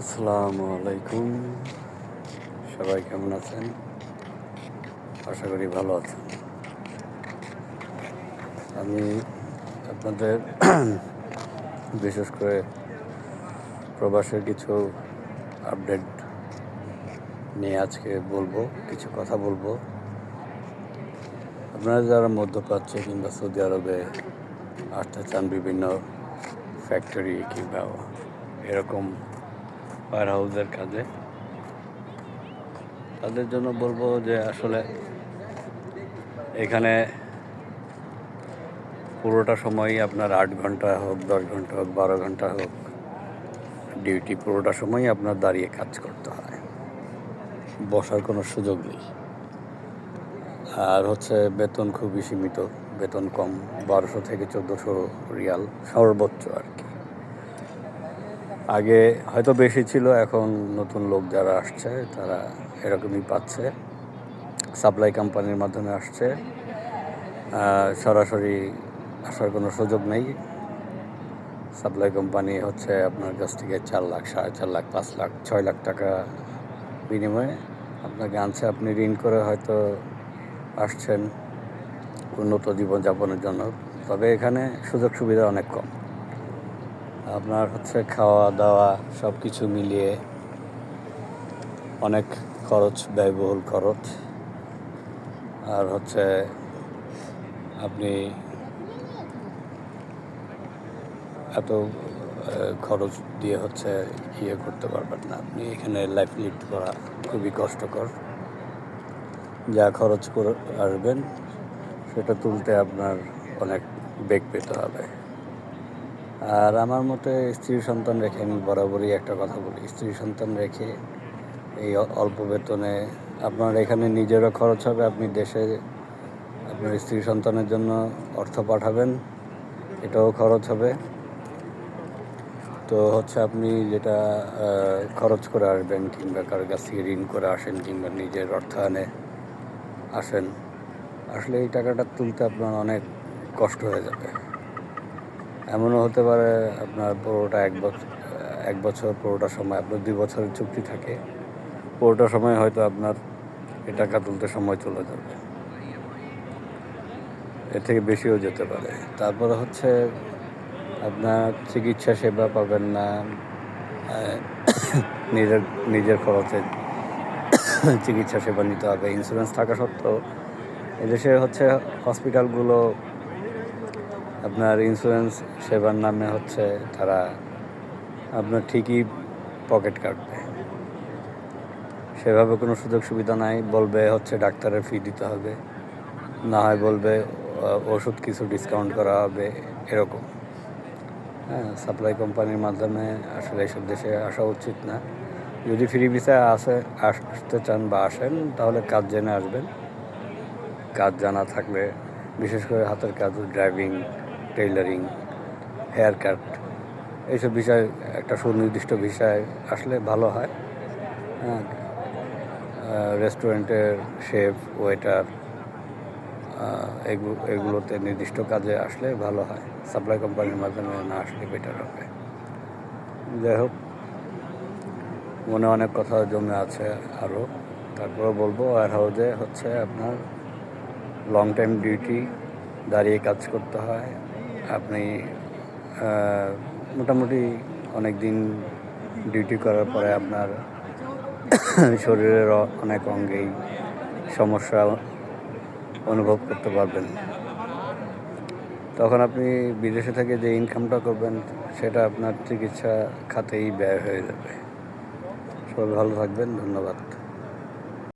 আসসালামু আলাইকুম। সবাই কেমন আছেন? আশা করি ভালো আছেন। আমি আপনাদের বিশেষ করে প্রবাসের কিছু আপডেট নিয়ে আজকে বলব, কিছু কথা বলব। আপনারা যারা মধ্যপ্রাচ্যে কিংবা সৌদি আরবে আসতে চান বিভিন্ন ফ্যাক্টরি কিংবা এরকম পাওয়ার হাউসের কাজে তাদের জন্য বলব যে আসলে এখানে পুরোটা সময়ই আপনার আট ঘণ্টা হোক, দশ ঘণ্টা হোক, বারো ঘণ্টা হোক ডিউটি পুরোটা সময়ই আপনার দাঁড়িয়ে কাজ করতে হয়। বসার কোনো সুযোগ নেই। আর হচ্ছে বেতন খুবই সীমিত, বেতন কম, বারোশো থেকে চোদ্দোশো রিয়াল সর্বোচ্চ আর কি। আগে হয়তো বেশি ছিল, এখন নতুন লোক যারা আসছে, তারা এরকমই পাচ্ছে। সাপ্লাই কোম্পানির মাধ্যমে আসছে। সরাসরি আসার কোনো সুযোগ নেই। সাপ্লাই কোম্পানি হচ্ছে আপনার কাছ থেকে চার লাখ, সাড়ে চার লাখ, পাঁচ লাখ, ছয় লাখ টাকা বিনিময়ে আপনাকে আনছে। আপনি ঋণ করে হয়তো আসছেন উন্নত জীবনযাপনের জন্য। তবে এখানে সুযোগ সুবিধা অনেক কম। আপনার হচ্ছে খাওয়া দাওয়া সব কিছু মিলিয়ে অনেক খরচ, ব্যয়বহুল খরচ। আর হচ্ছে আপনি এত খরচ দিয়ে হচ্ছে ইয়ে করতে পারবেন না। আপনি এখানে লাইফ লিড করা খুবই কষ্টকর। যা খরচ করে আসবেন, সেটা তুলতে আপনার অনেক বেগ পেতে হবে। আর আমার মতে স্ত্রী সন্তান রেখে আমি বরাবরই একটা কথা বলি। স্ত্রী সন্তান রেখে এই অল্প বেতনে আপনার এখানে নিজেরও খরচ হবে, আপনি দেশে আপনার স্ত্রী সন্তানের জন্য অর্থ পাঠাবেন, এটাও খরচ হবে। তো হচ্ছে আপনি যেটা খরচ করে আসবেন কিংবা কারোর কাছ থেকে ঋণ করে আসেন কিংবা নিজের অর্থায়নে আসেন, আসলে এই টাকাটা তুলতে আপনার অনেক কষ্ট হয়ে যাবে। এমনও হতে পারে আপনার পুরোটা এক বছর এক বছর, পুরোটা সময়, আপনার দুই বছরের চুক্তি থাকে। পুরোটা সময় হয়তো আপনার এ টাকা তুলতে সময় চলে যাবে। এর থেকে বেশিও যেতে পারে। তারপরে হচ্ছে আপনার চিকিৎসা সেবা পাবেন না। নিজের নিজের খরচে চিকিৎসা সেবা নিতে হবে। ইন্স্যুরেন্স থাকা সত্ত্বেও এদেশে হচ্ছে হসপিটালগুলো আপনার ইন্স্যুরেন্স সেবার নামে হচ্ছে তারা আপনার ঠিকই পকেট কাটবে। সেভাবে কোনো সুযোগ সুবিধা নাই, বলবে হচ্ছে ডাক্তারের ফি দিতে হবে। না হয় বলবে ওষুধ কিছু ডিসকাউন্ট করা হবে, এরকম। হ্যাঁ সাপ্লাই কোম্পানির মাধ্যমে আসলে এইসব দেশে আসা উচিত না। যদি ফ্রি ভিসা আসে আসতে চান বা আসেন, তাহলে কাজ জেনে আসবেন। কাজ জানা থাকলে বিশেষ করে হাতের কাজ ড্রাইভিং টেইলারিং হেয়ার কাট এইসব বিষয়, একটা সুনির্দিষ্ট বিষয় আসলে ভালো হয়। রেস্টুরেন্টের শেফ ওয়েটার এগুলো এগুলোতে নির্দিষ্ট কাজে আসলে ভালো হয়। সাপ্লাই কোম্পানির মাধ্যমে না আসলে বেটার হবে। যাই হোক, মনে অনেক কথা জমে আছে আরও তারপরে বলব ওয়ার হাউজে হচ্ছে আপনার লং টাইম ডিউটি দাঁড়িয়ে কাজ করতে হয়। আপনি মোটামুটি অনেক দিন ডিউটি করার পরে আপনার শরীরের অনেক অঙ্গেই সমস্যা অনুভব করতে পারবেন। তখন আপনি বিদেশে থেকে যে ইনকামটা করবেন, সেটা আপনার চিকিৎসা খাতেই ব্যয় হয়ে যাবে। সবাই ভালো থাকবেন, ধন্যবাদ।